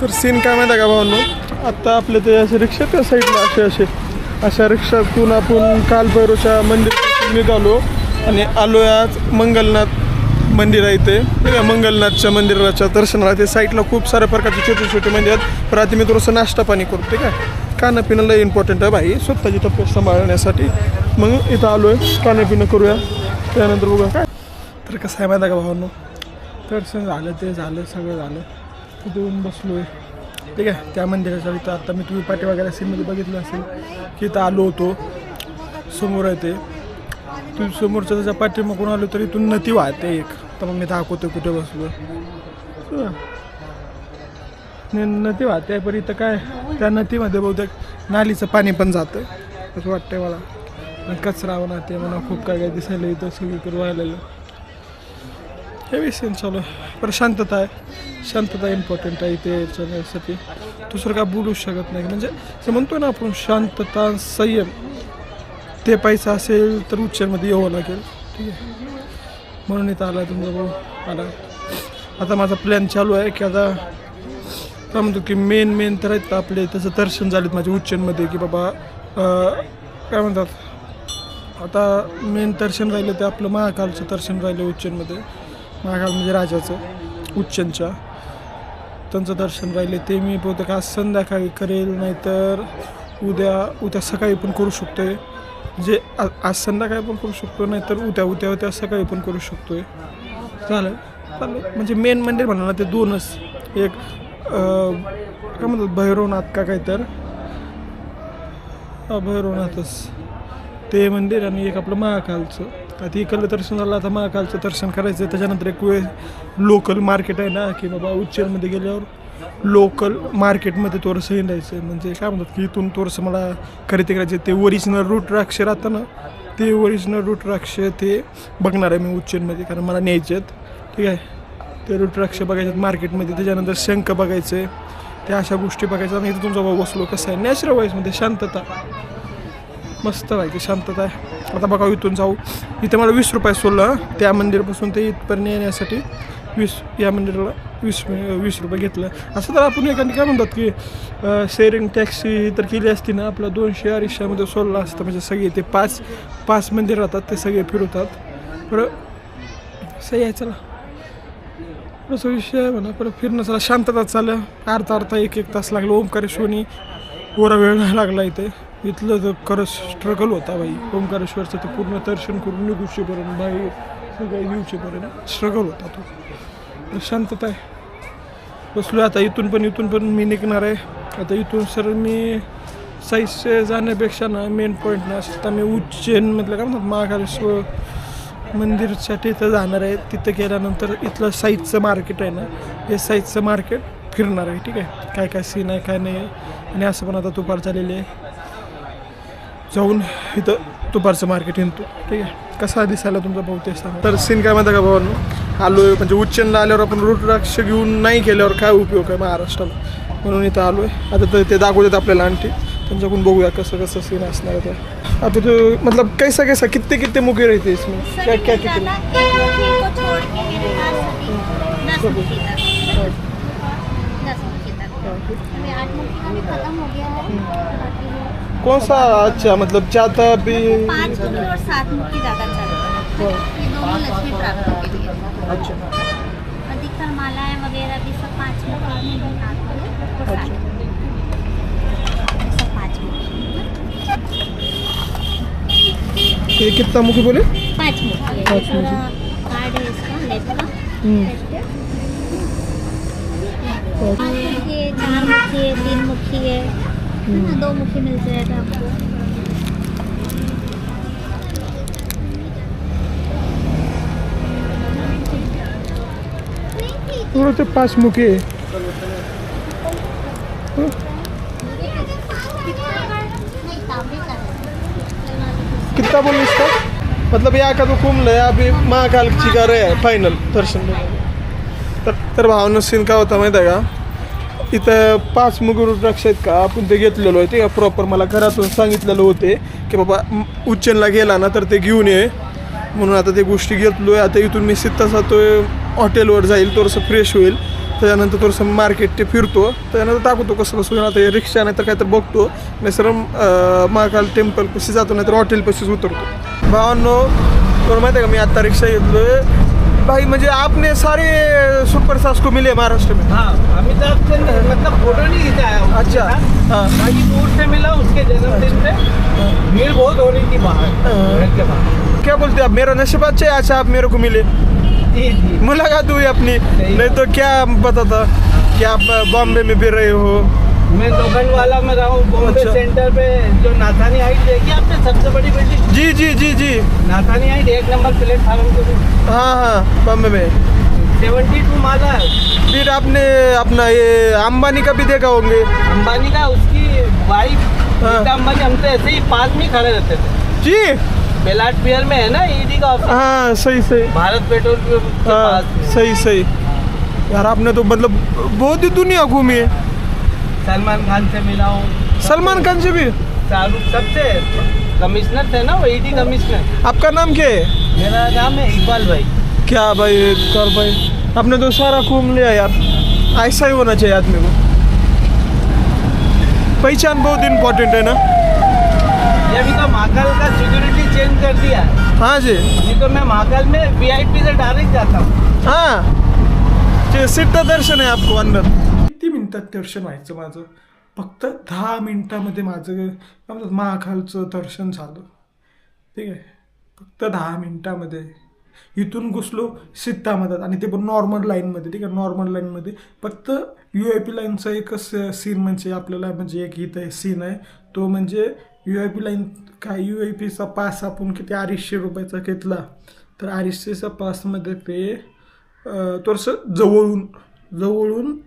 तर सीन काय माहिती आहे का भावांनो? आत्ता आपले ते असे रिक्षा त्या साईडला असे असे. अशा रिक्षातून आपण कालभैरवच्या मंदिरातून निघालो आणि आलो आज मंगलनाथ मंदिर आहे इथे. ठीक आहे मंगलनाथच्या मंदिराच्या दर्शनाला ते साईडला खूप साऱ्या प्रकारचे छोटे छोटे मंदिर आहेत. पण आता मी थोडंसं नाश्ता पाणी करू ठीक आहे? खाणं पिणं इम्पॉर्टंट आहे भाई. स्वतःची तब्येत सांभाळण्यासाठी. मग इथं आलो आहे खाणं पिणं करूया. त्यानंतर बघूया. काय तर कसं आहे माहिती का भावांनो? दर्शन झालं ते झालं सगळं झालं. तिथे येऊन बसलो आहे ठीक आहे त्या मंदिराच्या इथं आता मी तुम्ही पाठी वगैरे सीनमध्ये बघितलं असेल की इथं आलो होतो. समोर आहे ते. तू समोरच्या त्याच्या पाठीमागून आलो तर इथून नदी वाहते एक. तर मग मी दाखवतो कुठे बसलो हं. नदी वाहते पण इथं काय त्या नदीमध्ये बहुतेक नालीचं पाणी पण जातं असं वाटतंय मला. आणि कचरा म्हणा ते म्हणा खूप काय काय दिसायला इथं सगळीकडे व्हायला हे सीन चालू आहे पण शांतता आहे शांतता इम्पॉर्टंट आहे इथे याच्यासाठी दुसरं काय बोलू शकत नाही म्हणजे असं म्हणतो ना आपण शांतता संयम ते पैसा असेल तर उच्चारमध्ये यावं लागेल ठीक आहे म्हणून इथं आला तुमचा भाऊ आला। आता माझा प्लॅन चालू आहे की आता काय म्हणतो की मेन मेन तर आहेत आपले त्याचं दर्शन झालेत माझ्या उच्चनमध्ये की बाबा काय म्हणतात? आता मेन दर्शन राहिलं ते आपलं महाकालचं दर्शन राहिलं उच्चनमध्ये महाकाल म्हणजे राजाचं उच्चनच्या त्यांचं दर्शन राहिले ते मी बहुतेक आज संध्याकाळी करेल नाहीतर उद्या उद्या सकाळी पण करू शकतो आहे आ- आज संध्याकाळी पण करू शकतो नाहीतर उद्या उद्या उद्या सकाळी पण करू शकतो आहे चालेल. चालेल. म्हणजे मेन मंदिर म्हणा ना ते दोनच. एक काय म्हणतात भैरवनाथ का काय तर हा भैरवनाथच. ते मंदिर आणि एक आपलं महाकालचं. आता इकडलं दर्शन झालं आता महाकालचं दर्शन करायचं त्याच्यानंतर एक वेळ लोकल मार्केट आहे ना की बाबा उच्चेरमध्ये गेल्यावर लोकल मार्केटमध्ये थोडंसं हिंडायचं. म्हणजे काय म्हणतात की इथून थोडंसं मला खरेदी करायचे ते ओरिजिनल रूट राक्ष राहतं ना ते ओरिजिनल रूट राक्ष ते बघणार आहे मी उच्चेरमध्ये कारण मला न्यायचे आहेत. ठीक आहे? ते रुद्राक्ष बघायचे मार्केटमध्ये त्याच्यानंतर शंख बघायचे त्या अशा गोष्टी बघायच्या. आणि इथं तुमचा बाबा बसलो. कसं आहे? नॅचरल वाईजमध्ये शांतता. मस्त व्हायची शांतता आहे. आता बघा इथून जाऊ. इथे मला वीस रुपये सोडलं त्या मंदिरपासून ते इथपर्यंत येण्यासाठी वीस या मंदिराला वीस वीस रुपये घेतलं. असं तर आपण एखादी काय म्हणतात की शेअरिंग टॅक्सी तर केली असती ना आपला दोनशे अडीचशेमध्ये सोडलं असतं. म्हणजे सगळे ते पाच पाच मंदिर राहतात ते सगळे फिरवतात. बरं सही आहे चला. असा विषय आहे म्हणा परत फिरणं चला. शांतता चाललं अर्धा अर्धा एक एक तास लागला. ओंकारेश्वरनी ओरा वेळ लागला इथे. इथलं तर खरंच स्ट्रगल होता बाई ओंकारेश्वरचं ते पूर्ण दर्शन करून निघूशीपर्यंत बाई सगळं येऊशीपर्यंत स्ट्रगल होता तो. शांतता आहे. बसलो आता इथून पण इथून पण मी निघणार आहे. आता इथून सर मी साईजचे जाण्यापेक्षा ना मेन पॉईंट ना आता मी उज्जैनमधलं काय म्हणतात महाकालेश्वर मंदिरसाठी इथं जाणार आहे. तिथं गेल्यानंतर इथलं साईजचं मार्केट आहे ना हे साईजचं मार्केट फिरणार आहे. ठीक आहे? काय काय सीन आहे काय नाही आहे. आणि असं पण आता दुपार झालेली आहे. जाऊन इथं दुपारचं मार्केट हिंडतो. ठीक आहे? कसा दिसायला तुमचा भाऊ ते सांगा. तर सीन काय म्हणता का भावांनो? आलो आहे म्हणजे उच्चनला आल्यावर आपण रुद्राक्ष घेऊन नाही गेल्यावर काय उपयोग आहे महाराष्ट्राला? म्हणून इथं आलो आहे आता तर ते दाखवतात आपल्याला आणखी. त्यांच्याकडून बघूया कसं कसं सीन असणार आहे ते. आता तो मतलब कैसा कैसा कितने कितने मुके रहते इसमें? क्या क्या सभी कितने ज्यादा एक मुखी को छोड़ के मेरे पास सभी दस मुखी तक दस मुखी तक अभी आठ मुखी का भी खत्म हो गया है. कौन सा अच्छा मतलब चाहता भी पाँच मुखी और सात मुखी ज़्यादा चल रहा है। ये दोनों लक्ष्मी प्राप्ति के लिए। अच्छा। अधिकतर मालाएँ वगैरह भी सब पाँच मुखी में बनाते और सात सब पाँच मुखी ये कितना मुखी बोले? पाँच मुखी है ये पाँच पूरा कार्ड है इसका लेफ़्ट का। पाँच चार मुखी है तीन मुखी है। ना दो मुखी मिल जाएगा आपको पूरे तो? पास मुखी है कितना बोल इसका मतलब या का तो कुंभलं आहे अभी महाकाल जी का रहे फाइनल दर्शन तर तर भावना सीन का होता माहिती आहे का? इथं पाच मुगुर द्राक्ष आहेत का? आपण ते घेतलेलो आहे ते प्रॉपर मला घरातून सांगितलेलं होते की बाबा उच्चनला गेला ना तर ते घेऊन ये. म्हणून आता ते गोष्टी घेतलो आहे आता इथून मी सिद्धा जातोय हॉटेलवर जाईल थोडंसं फ्रेश होईल. त्याच्यानंतर थोडंसं मार्केट ते फिरतो. त्यानंतर दाखवतो कसं कसं आता रिक्षा नाही तर काय तर बघतो. नाही सर महाकाल टेम्पल पशी जातो नाही तर हॉटेल पशीच उतरतो. भावांनो तुम्हाला माहिती आहे का मी आत्ता रिक्षा घेतलोय? भाई म्हणजे आपने सारे सुपर सास को मिले महाराष्ट्र में। हाँ अमिताभ से मतलब फोटो नहीं खिंचाया अच्छा। हाँ। बाकी दूर से मिला उसके जन्मदिन पे भीड़ बहुत हो रही थी बाहर। घर के बाहर। क्या बोलते आप मेरा नशे अच्छे है अच्छा आप मेरे को मिले। मुलाकात हुई अपनी नहीं तो क्या पता था कि आप बॉम्बे में भी रहे हो। मैं लोखंड वाला में रहा हूँ बॉम्बे अच्छा। सेंटर पे जो नाथानी हाइट देखी आपने सबसे बड़ी बिल्डिंग जी जी जी जी। नाथानी हाइट एक नंबर प्लेटफार्म के हाँ हाँ बॉम्बे में। सेवेंटी टू माला है। फिर आपने अपना ये अंबानी का भी देखा होंगे। अंबानी का उसकी वाइफ हाँ। अंबानी हमसे ऐसे ही पास में खड़े रहते थे। जी। बेलाट पियर में है ना ईडी का ऑफ़िस हाँ सही सही। भारत पेट्रोल हाँ पास सही सही। यार आपने तो मतलब बहुत ही दुनिया घूमी है। सलमान खान से मिला हूँ। सलमान खान से भी? शाहरुख सबसे कमिश्नर थे ना वो ईडी कमिश्नर। आपका नाम क्या है? मेरा नाम है इकबाल भाई। क्या भाई कर भाई? आपने तो सारा घूम लिया यार। ऐसा ही होना चाहिए आदमी को। पहचान बहुत इम्पोर्टेंट है ना? ये अभी तो महाकाल का सिक्योरिटी चेंज कर दिया। है जी। नहीं तो मैं महाकाल में वीआईपी से डायरेक्ट जाता हूँ। हाँ। सिद्ध दर्शन है आपको अंदर। मिनटात दर्शन व्हायचं माझं. फक्त दहा मिनटामध्ये माझं काय म्हणतात महाखालचं दर्शन झालं. ठीक आहे? फक्त दहा मिनटामध्ये. इथून घुसलो सिद्धामधात आणि ते पण नॉर्मल लाईनमध्ये ठीक आहे? नॉर्मल लाईनमध्ये फक्त यू आय पी लाईनचा एकच सीन म्हणजे आपल्याला म्हणजे एक इथं सीन आहे. तो म्हणजे यू आय पी लाईन काय यू आय पीचा पास आपण किती? अडीचशे रुपयाचा घेतला. तर अडीचशेचा पासमध्ये ते थोडंसं जवळून जवळून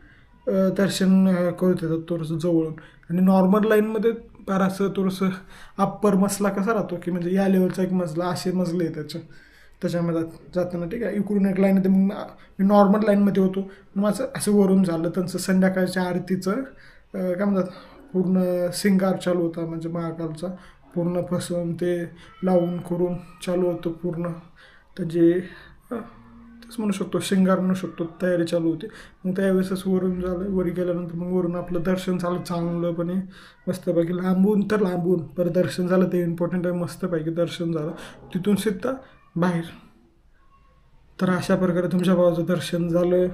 दर्शन अं, करू देतात थोडंसं जवळून. आणि नॉर्मल लाईनमध्ये फार असं थोडंसं अप्पर मसला कसा राहतो की म्हणजे या लेवलचा एक मजला असे मजले आहे त्याचं त्याच्यामध्ये जाताना ठीक आहे. इकडून एक लाईन येते मग मी नॉर्मल लाईनमध्ये होतो. माझं असं वरून झालं त्यांचं संध्याकाळच्या आरतीचं काय म्हणतात पूर्ण सिंगार चालू होता म्हणजे महाकालचा. पूर्ण फसवून ते लावून करून चालू होतं पूर्ण. त्याचे तेच म्हणू शकतो शिंगार म्हणू शकतो तयारी चालू होती. मग त्यावेळेसच वरून झालं वरी गेल्यानंतर मग वरून आपलं दर्शन झालं चांगलंपणे मस्तपैकी लांबून तर लांबून परत दर्शन झालं ते इम्पॉर्टंट आहे मस्तपैकी दर्शन झालं. तिथून सिद्धा बाहेर. तर अशा प्रकारे तुमच्या भावाचं दर्शन झालं.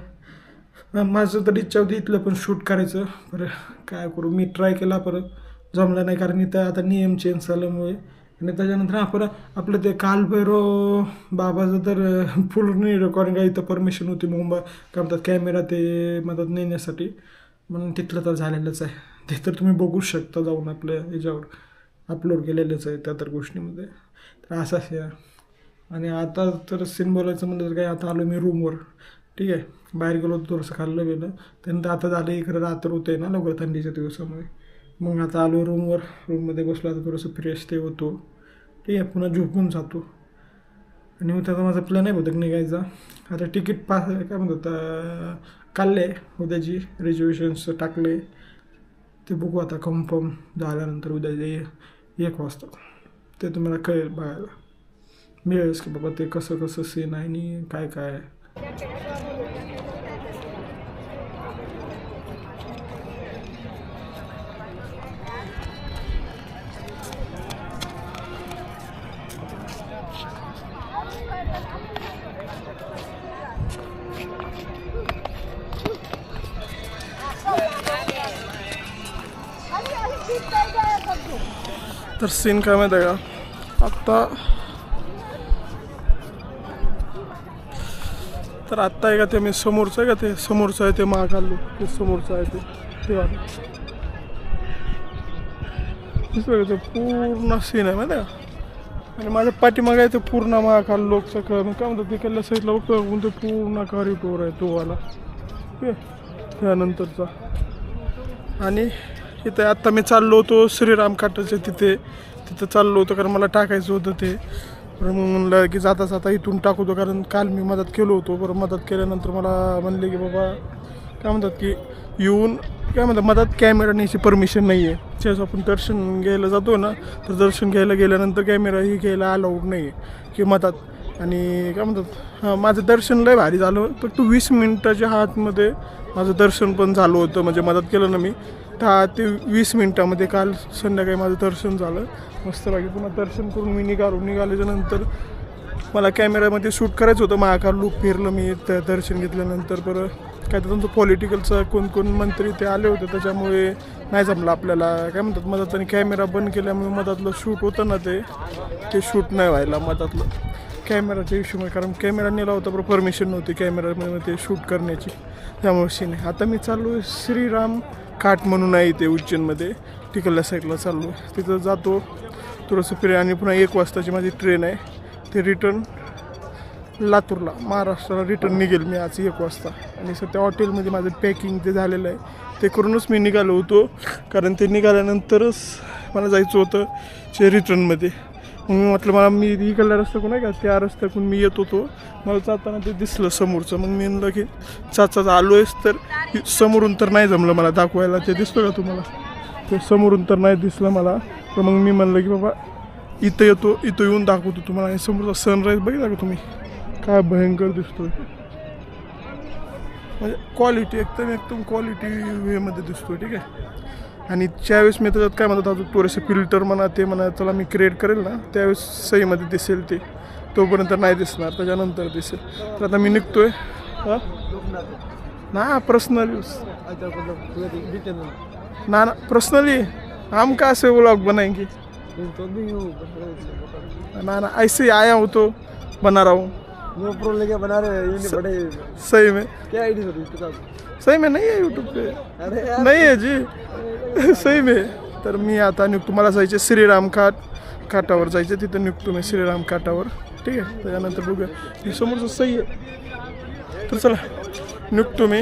माझं तर इच्छा होती इथलं पण शूट करायचं. बरं काय करू? मी ट्राय केला परत जमलं नाही कारण इथं आता नियम चेंज झाल्यामुळे. आणि त्याच्यानंतर आपण आपलं ते कालभैरव बाबाचं तर पूर्ण रेकॉर्डिंग आहे. इथं परमिशन होती मुंबई काय म्हणतात कॅमेरा ते मदत नेण्यासाठी. म्हणून तिथलं तर झालेलंच आहे. ते तर तुम्ही बघू शकता जाऊन आपल्या याच्यावर अपलोड केलेलंच आहे त्या तर गोष्टीमध्ये. तर असंच या आणि आता तर सीन बोलायचं म्हणलं तर काय आता आलो मी रूमवर ठीक आहे. बाहेर गेलो होतो थोडंसं खाल्लं गेलं त्यानंतर आता झालं इकडं रात्र होते ना लवकर थंडीच्या दिवसामुळे. मग आता आलो रूमवर रूममध्ये बसलो आता थोडंसं फ्रेश ते होतो. ठीक आहे पुन्हा झोपून जातो. आणि उद्याचा माझा प्लॅन आहे बहुतेक निघायचा. आता तिकीट पास काय म्हणतात काढले उद्याची रिझर्वेशन्स टाकले. ते बघू आता कन्फर्म झाल्यानंतर उद्या एक वाजता. ते तुम्हाला कळेल बघायला. मिळेलच की बाबा ते कसं कसं सीन आहे आणि काय काय आहे. तर सीन काय माहिती आहे का? आत्ता तर आत्ता आहे का ते मी समोरचं आहे का ते? समोरचं आहे ते महाकाल ते समोरचं आहे ते. ते वालं. का ते पूर्ण सीन आहे माहिती आहे का? आणि माझ्या पाठीमागे आहे ते पूर्ण महाकाल लोकचं काय म्हणतात तिकडल्या साईडला बघतो आपण ते पूर्ण कॉरिडोर आहे तो वाला. ठीक आहे? त्यानंतरचा. आणि इथे आत्ता मी चाललो होतो श्रीराम काटाच्या तिथे. तिथं चाललो होतो कारण मला टाकायचं होतं ते. बरं मग म्हणलं की जाता जाता इथून टाकू होतो कारण काल मी मदत केलो होतो. बरं मदत केल्यानंतर मला म्हणले की बाबा काय म्हणतात की येऊन काय म्हणतात मदत कॅमेरा न्यायची परमिशन नाही आहे ज्यावेळेस आपण दर्शन घ्यायला जातो ना तर दर्शन घ्यायला गेल्यानंतर कॅमेरा ही घ्यायला अलाउड नाही आहे की मदत. आणि काय म्हणतात हां माझं दर्शन लय भारी झालं. फक्त वीस मिनटाच्या आतमध्ये माझं दर्शन पण झालं होतं. म्हणजे मदत केलं ना मी. दहा ते वीस मिनटामध्ये काल संध्याकाळी माझं दर्शन झालं. मस्तपैकी पुन्हा दर्शन करून मी निघालो. निघाल्याच्या नंतर मला कॅमेऱ्यामध्ये शूट करायचं होतं. महाकाल लूक फिरलं मी त्या दर्शन घेतल्यानंतर बरं काय तर तुमचं पॉलिटिकलचं कोण कोण मंत्री ते आले होते. त्याच्यामुळे नाही जमलं आपल्याला. काय म्हणतात मधात आणि कॅमेरा बंद केल्यामुळे मधातलं शूट होतं ना ते ते शूट नाही व्हायला मधातलं. कॅमेराच्या इश्यूमुळे कारण कॅमेरा नेला होता बरं परमिशन नव्हती कॅमेरामध्ये ते शूट करण्याची. त्यामुळे सीन आहे. आता मी चाललो आहे श्रीराम काठ म्हणून आहे इथे उज्जैनमध्ये. तिकडल्या साईडला चाललो. आहे तिथं जातो. थोडंसं फिरे आणि पुन्हा एक वाजताची माझी ट्रेन आहे. ते रिटर्न लातूरला महाराष्ट्राला रिटर्न निघेल मी आज एक वाजता. आणि सध्या हॉटेलमध्ये माझं पॅकिंग ते झालेलं आहे ते करूनच मी निघालो होतो. कारण ते निघाल्यानंतरच मला जायचं होतं ते रिटर्नमध्ये मग मी म्हटलं मला मी इकडला रस्त्याकडून आहे का त्या रस्त्याकडून मी येत होतो. मला जाताना ते दिसलं समोरचं. मग मी म्हणलं की चाचा आलो आहेस तर समोरून तर नाही जमलं मला दाखवायला. ते दिसतं का तुम्हाला? ते समोरून तर नाही दिसलं मला. तर मग मी म्हणलं की बाबा इथं येतो इथं येऊन दाखवतो तुम्हाला. आणि समोरचा सनराईज बघितला का तुम्ही? काय भयंकर दिसतोय. म्हणजे क्वालिटी एकदम एकदम क्वालिटी वेमध्ये दिसतोय ठीक आहे? आणि ज्यावेळेस मी त्याच्यात काय म्हणतात अजून थोडेसे फिल्टर म्हणा ते म्हणा त्याला मी क्रिएट करेल ना त्यावेळेस सहीमध्ये दिसेल ते. तोपर्यंत नाही दिसणार त्याच्यानंतर दिसेल. तर आता मी निघतोय. हां? ना पर्सनल यूज ना ना पर्सनली हम का से व्लॉग बनाएंगे ना ना ऐसे ही आया हूँ तो बना रहा हूँ. नो प्रो लेके बना रहे हैं ये बड़े। सही में। क्या आईडी सर इसके सही में नहीं है यूट्यूब पे। अरे नाही आहे जी। सही में। तर मी आता निघतो मला जायचे श्रीराम घाट घाटावर जायचे तिथं निघतो मी श्रीराम घाटावर ठीक आहे? त्याच्यानंतर बघूया. हे समोरचं सही आहे. तर चला निघतो मी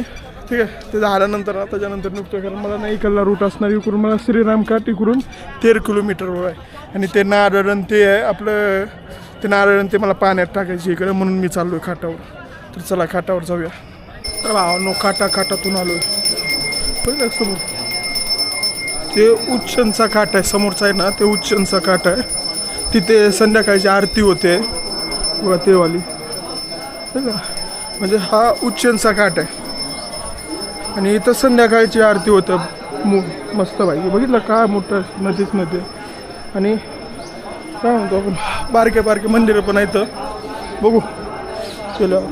ठीक आहे? ते झाल्यानंतर ना त्याच्यानंतर निघतो कारण मला नाही इकडला रूट असणार इकडून. मला श्रीराम घाट इकडून तेरा किलोमीटरवर आहे. आणि ते नारळ ते आहे आपलं ते नारळ ते मला पाण्यात टाकायचे इकडे म्हणून मी चाललो आहे खाटावर. तर चला खाटावर जाऊया. तर भावानो खाटा खाटातून आलो आहे समोर. ते उच्चनचा काट आहे समोरचा आहे ना ते उच्चनचा काट आहे. तिथे संध्याकाळची आरती होते. बघा तेवाली म्हणजे हा उच्चनचा काट आहे. आणि इथं संध्याकाळची आरती होतं. मु मस्त पाहिजे बघितलं काय मोठं नदीच नदी आणि काय म्हणतो आपण? बारके बारके मंदिरं पण आहेत. बघू. केलं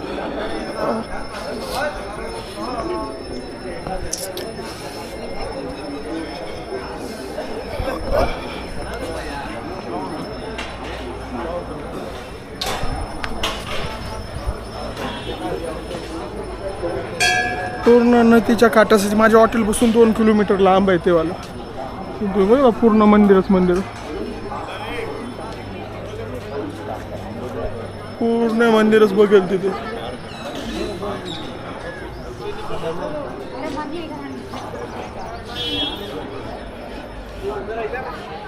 पूर्ण नदीच्या काठासाठी माझ्या हॉटेलपासून दोन किलोमीटर लांब आहे तेवाला. पूर्ण मंदिरच मंदिर. पूर्ण मंदिरच बघेल तिथे.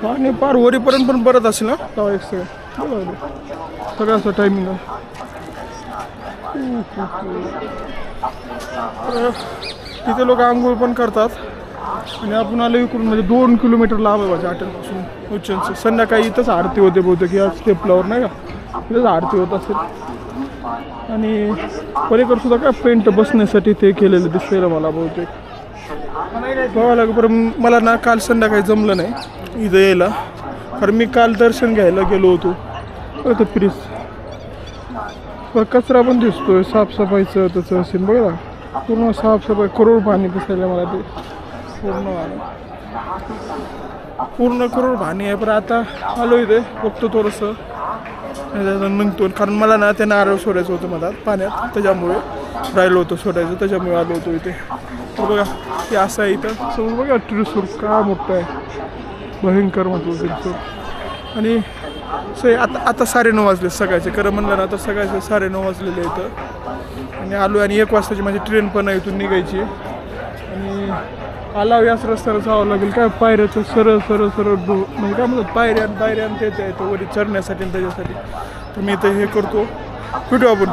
आणि पार वरीपर्यंत पण परत असेल ना तेव्हा एक सगळं सगळं असं टायमिंग आहे. तर तिथे लोक आंघोळ पण करतात. आणि आपण आलो इकडून म्हणजे दोन किलोमीटर लांब आहे माझ्या हॉटेलपासून उच्चनचं संध्याकाळी इथंच आरती होते बहुतेक या स्टेपलावर नाही का? इथंच आरती होत असेल. आणि पलीकडे सुद्धा काय पेंट बसण्यासाठी ते केलेलं दिसतंय मला बहुतेक. बघायला लागेल पण मला ना काल संध्याकाळी जमलं नाही इथं यायला. कारण मी काल दर्शन घ्यायला गेलो होतो. बघा प्लीज. कचरा पण दिसतोय साफसफाईचं त्याचं असेल बघा. पूर्ण साफसफाई करोड पाणी दिसायला मला ते. पूर्ण पूर्ण करोड पाणी आहे पण आता आलो इथे बघतो थोडंसं. निघतो कारण मला ना ते नारळ सोडायचं होतं मला पाण्यात. त्याच्यामुळे राहिलो होतं सोडायचं. त्याच्यामुळे आलो होतो इथे. तर बघा ते असं आहे इथं. समोर बघा त्रिसूर का मोठं आहे. भयंकर म्हणतो त्रिसूर. आणि सय आता आता साडेनऊ वाजले सकाळचे. खरं म्हणलं ना आता सकाळचे साडेनऊ वाजलेले इथं आणि आलो आणि एक वाजताची माझी ट्रेन पण आहे इथून निघायची. आला याच रस्त्याला जावं लागेल. काय पायऱ्याचं सरळ सरळ सरळ डो म्हणजे काय म्हणतात? पायऱ्या पायऱ्या ते येतं वरी चढण्यासाठी आणि त्याच्यासाठी. तर मी इथं हे करतो. भेटू आपण.